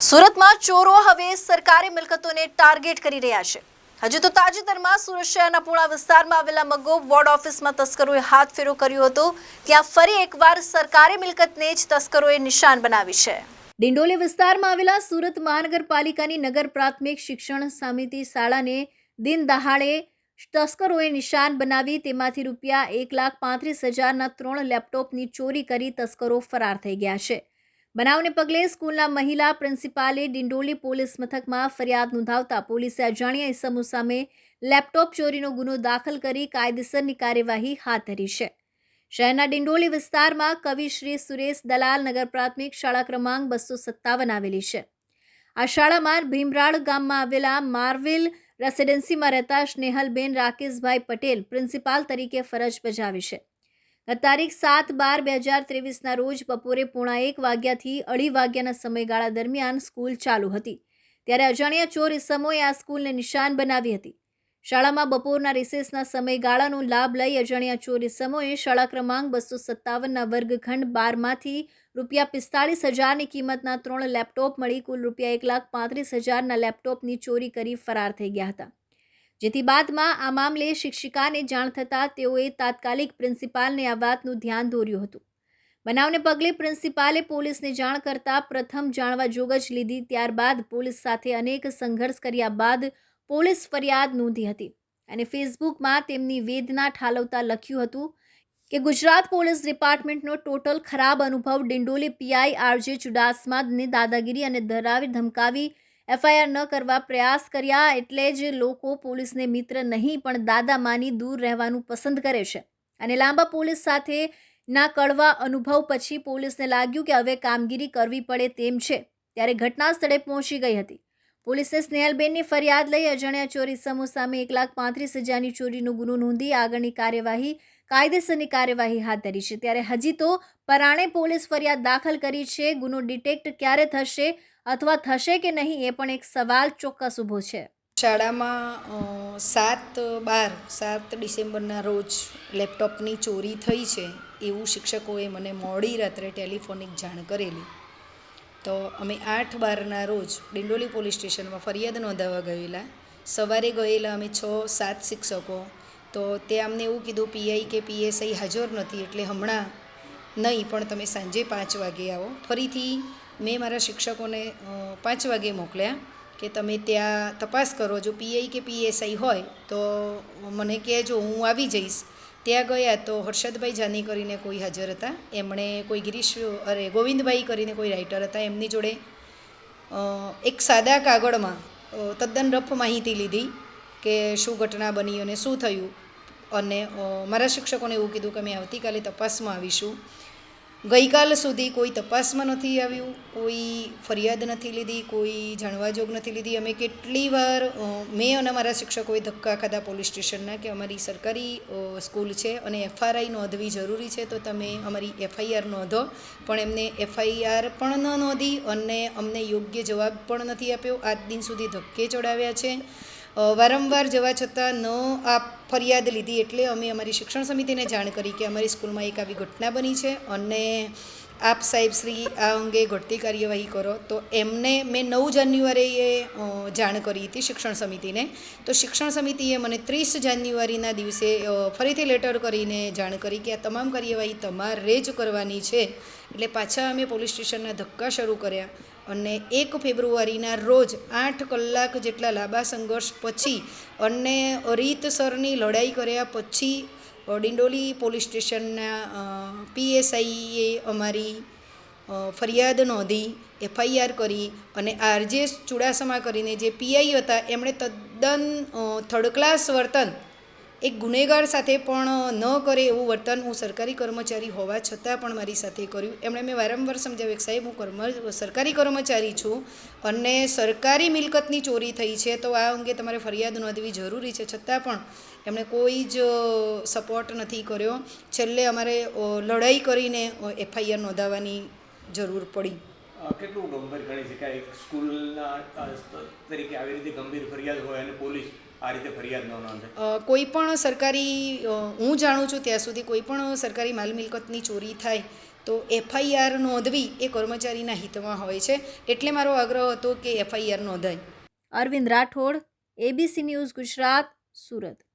સુરતમાં ચોરો હવે સરકારી મિલકતોને ટાર્ગેટ કરી રહ્યા છે. હજી તો તાજેતરમાં સુરત શહેરના પૂણા વિસ્તારમાં આવેલા મગો વોર્ડ ઓફિસમાં તસ્કરોએ હાથ ફેરો કર્યો હતો. ત્યાં ફરી એકવાર સરકારી મિલકતને જ તસ્કરોએ નિશાન બનાવી છે. ડિંડોલી વિસ્તારમાં આવેલા સુરત મહાનગરપાલિકાની નગર પ્રાથમિક શિક્ષણ સમિતિ શાળાને દિન દહાડે તસ્કરોએ નિશાન બનાવી તેમાંથી રૂપિયા એક લાખ પાંત્રીસ હજારના ત્રણ લેપટોપની ચોરી કરી તસ્કરો ફરાર થઈ ગયા છે. બનાવને પગલે સ્કૂલના મહિલા પ્રિન્સિપાલે ડિંડોલી પોલીસ મથકમાં ફરિયાદ નોંધાવતા પોલીસે અજાણ્યા ઇસમો સામે લેપટોપ ચોરીનો ગુનો દાખલ કરી કાયદેસરની કાર્યવાહી હાથ ધરી છે. શહેરના ડિંડોલી વિસ્તારમાં કવિશ્રી સુરેશ દલાલ નગર પ્રાથમિક શાળા ક્રમાંક બસો સત્તાવન આવેલી છે. આ શાળામાં ભીમરાળ ગામમાં આવેલા માર્વેલ રેસિડેન્સીમાં રહેતા સ્નેહલબેન રાકેશભાઈ પટેલ પ્રિન્સિપાલ તરીકે ફરજ બજાવી છે. તારીખ સાત બાર બે હજાર ત્રેવીસના રોજ બપોરે પોણા એક વાગ્યાથી અઢી વાગ્યાના સમયગાળા દરમિયાન સ્કૂલ ચાલુ હતી. ત્યારે અજાણ્યા ચોર ઇસમોએ આ સ્કૂલને નિશાન બનાવી હતી. શાળામાં બપોરના રિસેસના સમયગાળાનો લાભ લઈ અજાણ્યા ચોર ઇસમોએ શાળા ક્રમાંક બસો સત્તાવનના વર્ગખંડ બારમાંથી રૂપિયા પિસ્તાળીસ હજારની કિંમતના ત્રણ લેપટોપ મળી, કુલ રૂપિયા એક લાખ પાંત્રીસ હજારના લેપટોપની ચોરી કરી ફરાર થઈ ગયા હતા. જેથી બાદમાં આ મામલે શિક્ષિકાને જાણ થતાં તેઓએ તાત્કાલિક પ્રિન્સિપાલને આ વાતનું ધ્યાન દોર્યું હતું. બનાવને પગલે પ્રિન્સિપાલે પોલીસને જાણ કરતાં પ્રથમ જાણવા જોગ જ લીધી, ત્યારબાદ પોલીસ સાથે અનેક સંઘર્ષ કર્યા બાદ પોલીસ ફરિયાદ નોંધી હતી અને ફેસબુકમાં તેમની વેદના ઠાલવતા લખ્યું હતું કે ગુજરાત પોલીસ ડિપાર્ટમેન્ટનો ટોટલ ખરાબ અનુભવ ડિંડોલી પીઆઈ આરજે ચુડાસમાને દાદાગીરી અને ધરાવી ધમકાવી એફઆઈઆર ન કરવા પ્રયાસ કર્યા એટલે જ લોકો પોલીસને મિત્ર નહીં, પણ દાદા માની દૂર રહેવાનું પસંદ કરે છે. અને લાંબા પોલીસ સાથે ના કડવા અનુભવ પછી પોલીસને લાગ્યું કે હવે કામગીરી કરવી પડે તેમ છે, ત્યારે ઘટના સ્થળે પહોંચી ગઈ હતી. પોલીસે સ્નેહલબેનની ફરિયાદ લઈ અજાણ્યા ચોરી સમૂહ સામે એક લાખ પાંત્રીસ હજારની ચોરીનો ગુનો નોંધી આગળની કાર્યવાહી કાયદેસરની કાર્યવાહી હાથ ધરી છે. ત્યારે હજી તો પરાણે પોલીસ ફરિયાદ દાખલ કરી છે. ગુનો ડિટેક્ટ ક્યારે થશે અથવા થશે કે નહીં એ પણ એક સવાલ ચોક્કસ ઊભો છે. શાળામાં સાત બાર, સાત ડિસેમ્બરના રોજ લેપટોપની ચોરી થઈ છે એવું શિક્ષકોએ મને મોડી રાત્રે ટેલિફોનિક જાણ કરેલી. તો અમે આઠ બારના રોજ ડિંડોલી પોલીસ સ્ટેશનમાં ફરિયાદ નોંધાવવા ગયેલા. સવારે ગયેલા અમે છ, સાત શિક્ષકો તો તે અમને એવું કીધું, પીઆઈ કે પીએસઆઈ હાજર નથી, એટલે હમણાં નહીં, પણ તમે સાંજે પાંચ વાગે આવો. ફરીથી મેં મારા શિક્ષકોને પાંચ વાગે મોકલ્યા કે તમે ત્યાં તપાસ કરો. જો પીઆઈ કે પીએસઆઈ હોય, તો મને કહેજો હું આવી જઈશ. ત્યાં ગયા તો હર્ષદભાઈ જાની કરીને કોઈ હાજર હતા. એમણે કોઈ ગિરીશ, અરે, ગોવિંદભાઈ કરીને કોઈ રાઇટર હતા. એમની જોડે એક સાદા કાગળમાં તદ્દન રફ માહિતી લીધી. કે શું ઘટના બની અને શું થયું? અને મારા શિક્ષકોને એવું કીધું કે અમે આવતીકાલે તપાસમાં આવીશું. ગઈકાલ સુધી કોઈ તપાસમાં નથી આવ્યું, કોઈ ફરિયાદ નથી લીધી, કોઈ જાણવા જોગ નથી લીધી. અમે કેટલી વાર મેં અને મારા શિક્ષકોએ ધક્કા ખાધા પોલીસ સ્ટેશનના કે અમારી સરકારી સ્કૂલ છે અને એફઆરઆઈ નોંધવી જરૂરી છે તો તમે અમારી એફઆઈઆર નોંધો. પણ એમને એફઆઈઆર પણ ન નોંધી અને અમને યોગ્ય જવાબ પણ નથી આપ્યો. આજ દિન સુધી ધક્કે ચડાવ્યા છે. વારંવાર જવા છતાં ન આ ફરિયાદ લીધી એટલે અમે અમારી શિક્ષણ સમિતિને જાણ કરી કે અમારી સ્કૂલમાં એક આવી ઘટના બની છે અને આપ સાહેબ શ્રી આ અંગે ઘટતી કાર્યવાહી કરો. તો એમને મેં નવ જાન્યુઆરીએ જાણ કરી હતી શિક્ષણ સમિતિને. તો શિક્ષણ સમિતિએ મને ત્રીસ જાન્યુઆરીના દિવસે ફરીથી લેટર કરીને જાણ કરી કે આ તમામ કાર્યવાહી તમારે જ કરવાની છે. એટલે પાછા અમે પોલીસ સ્ટેશનના ધક્કા શરૂ કર્યા. અને એક ફેબ્રુઆરીના રોજ આઠ કલાક જેટલા લાંબા સંઘર્ષ પછી અને રીતસરની લડાઈ કર્યા પછી ડિંડોલી પોલીસ સ્ટેશનના પીએસઆઈએ અમારી ફરિયાદ નોંધી, એફઆઈઆર કરી અને આરજે ચુડાસમા કરીને જે પીઆઈ હતા, એમણે તદ્દન થર્ડ ક્લાસ વર્તન એક ગુનેગાર સાથે પણ ન કરે એવું વર્તન હું સરકારી કર્મચારી હોવા છતાં પણ મારી સાથે કર્યું. એમણે મેં વારંવાર સમજાવ્યું કે સાહેબ, હું કર્મ, સરકારી કર્મચારી છું અને સરકારી મિલકતની ચોરી થઈ છે, તો આ અંગે તમારે ફરિયાદ નોંધવી જરૂરી છે. છતાં પણ એમણે કોઈ જ સપોર્ટ નથી કર્યો. છેલ્લે અમારે લડાઈ કરીને એફઆઈઆર નોંધાવવાની જરૂર પડી. કેટલું ગંભીર ગણી શકાય? એક સ્કૂલના તરીકે આવી રીતે ગંભીર ફરિયાદ હોય અને પોલીસ આ રીતે ફરિયાદ ન નોંધે. કોઈ પણ સરકારી હું જાણું છું ત્યાં સુધી કોઈ પણ સરકારી માલ મિલકતની ચોરી થાય તો એફઆઈઆર નોંધવી એ કર્મચારીના હિતમાં હોય છે. એટલે મારો આગ્રહ હતો કે એફઆઈઆર નોંધાય. Arvind Rathod ABC news Gujarat Surat.